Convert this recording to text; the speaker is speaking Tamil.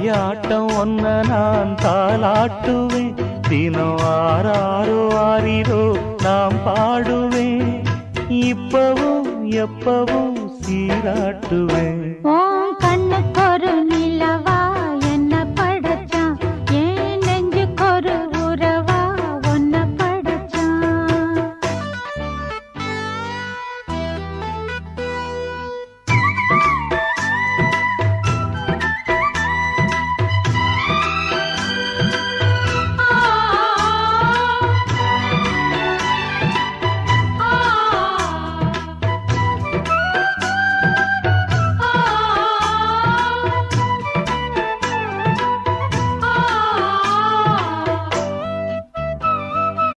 தாயாட்டம் ஒன்ன நான் தாளாட்டுவேன். தினம் ஆறாரோ ஆறிரோ நாம் பாடுவேன். இப்பவும் எப்பவும் சீராட்டுவேன்.